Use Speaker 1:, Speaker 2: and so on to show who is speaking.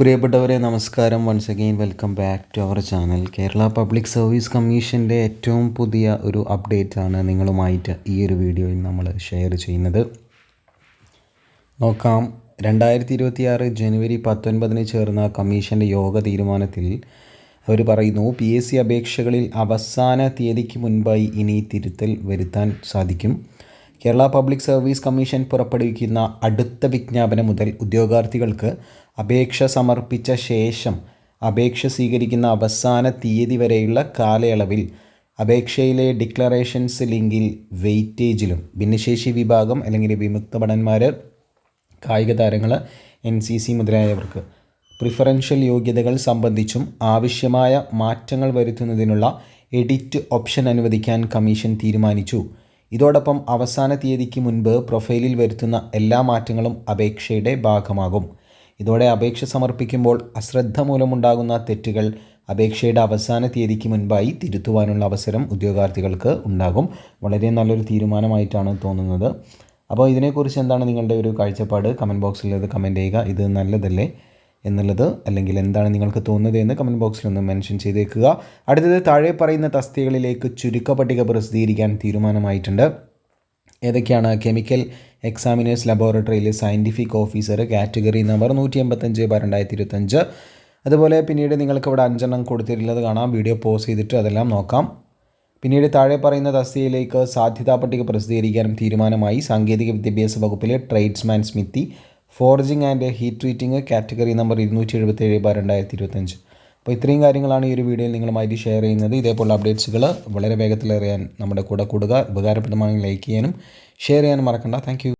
Speaker 1: പ്രിയപ്പെട്ടവരെ നമസ്കാരം. Once again welcome back to our channel Kerala public service കമ്മീഷന്റെ ഏറ്റവും പുതിയ ഒരു അപ്ഡേറ്റ് ആണ് നിങ്ങളുമായിട്ട് ഈ ഒരു വീഡിയോയിൽ നമ്മൾ ഷെയർ ചെയ്യുന്നത്. നോക്കാം. രണ്ടായിരത്തി ഇരുപത്തിയാറ് ജനുവരി പത്തൊൻപതിന് ചേർന്ന കമ്മീഷന്റെ യോഗ തീരുമാനത്തിൽ അവർ പറയുന്നു പി എസ് സി അപേക്ഷകളിൽ അവസാന തീയതിക്ക് മുൻപായി ഇനി തിരുത്തൽ വരുത്താൻ സാധിക്കും. കേരള പബ്ലിക് സർവീസ് കമ്മീഷൻ പുറപ്പെടുവിക്കുന്ന അടുത്ത വിജ്ഞാപനം മുതൽ ഉദ്യോഗാർത്ഥികൾക്ക് അപേക്ഷ സമർപ്പിച്ച ശേഷം അപേക്ഷ സ്വീകരിക്കുന്ന അവസാന തീയതി വരെയുള്ള കാലയളവിൽ അപേക്ഷയിലെ ഡിക്ലറേഷൻസ് ലിങ്കിൽ വെയിറ്റേജിലും ഭിന്നശേഷി വിഭാഗം അല്ലെങ്കിൽ വിമുക്ത ഭടന്മാർ കായിക താരങ്ങൾ എൻ സി സി മുതലായവർക്ക് പ്രിഫറൻഷ്യൽ യോഗ്യതകൾ സംബന്ധിച്ചും ആവശ്യമായ മാറ്റങ്ങൾ വരുത്തുന്നതിനുള്ള എഡിറ്റ് ഓപ്ഷൻ അനുവദിക്കാൻ കമ്മീഷൻ തീരുമാനിച്ചു. ഇതോടൊപ്പം അവസാന തീയതിക്ക് മുൻപ് പ്രൊഫൈലിൽ വരുത്തുന്ന എല്ലാ മാറ്റങ്ങളും അപേക്ഷയുടെ ഭാഗമാകും. ഇതോടെ അപേക്ഷ സമർപ്പിക്കുമ്പോൾ അശ്രദ്ധ മൂലമുണ്ടാകുന്ന തെറ്റുകൾ അപേക്ഷയുടെ അവസാന തീയതിക്ക് മുൻപായി തിരുത്തുവാനുള്ള അവസരം ഉദ്യോഗാർത്ഥികൾക്ക് ഉണ്ടാകും. വളരെ നല്ലൊരു തീരുമാനമായിട്ടാണ് തോന്നുന്നത്. അപ്പോൾ ഇതിനെക്കുറിച്ച് എന്താണ് നിങ്ങളുടെ ഒരു കാഴ്ചപ്പാട്? കമന്റ് ബോക്സിൽ ഇത് കമന്റ് ചെയ്യുക. ഇത് നല്ലതല്ലേ എന്നുള്ളത് അല്ലെങ്കിൽ എന്താണ് നിങ്ങൾക്ക് തോന്നുന്നത് എന്ന് കമന്റ് ബോക്സിൽ ഒന്ന് മെൻഷൻ ചെയ്തേക്കുക. അടുത്തത് താഴെ പറയുന്ന തസ്തികകളിലേക്ക് ചുരുക്ക പട്ടിക പ്രസിദ്ധീകരിക്കാൻ തീരുമാനമായിട്ടുണ്ട്. ഏതൊക്കെയാണ് കെമിക്കൽ എക്സാമിനേഴ്സ് ലബോറട്ടറിയിൽ സയന്റിഫിക് ഓഫീസർ കാറ്റഗറി നമ്പർ നൂറ്റി എൺപത്തഞ്ച് ബാർ രണ്ടായിരത്തി ഇരുപത്തഞ്ച് അതുപോലെ പിന്നീട് നിങ്ങൾക്ക് ഇവിടെ അഞ്ചെണ്ണം കൊടുത്തിട്ടുള്ളത് കാണാം. വീഡിയോ പോസ് ചെയ്തിട്ട് അതെല്ലാം നോക്കാം. പിന്നീട് താഴെ പറയുന്ന തസ്തികയിലേക്ക് സാധ്യതാ പട്ടിക പ്രസിദ്ധീകരിക്കാനും തീരുമാനമായി സാങ്കേതിക വിദ്യാഭ്യാസ വകുപ്പിലെ tradesman smithy forging and heat treating category number ഇരുന്നൂറ്റി എഴുപത്തേഴ് ബാർ രണ്ടായിരത്തി ഇരുപത്തഞ്ച് അപ്പോൾ ഇത്രയും കാര്യങ്ങളാണ് ഈ ഒരു വീഡിയോയിൽ നിങ്ങളുമായിട്ട് ഷെയർ ചെയ്യുന്നത്. ഇതേപോലെ അപ്ഡേറ്റ്സുകൾ വളരെ വേഗത്തിൽ അറിയാൻ നമ്മുടെ കൂടെ കൂടുക. ഉപകാരപ്രദമാണെങ്കിൽ ലൈക്ക് ചെയ്യാനും ഷെയർ ചെയ്യാനും മറക്കണ്ട. താങ്ക്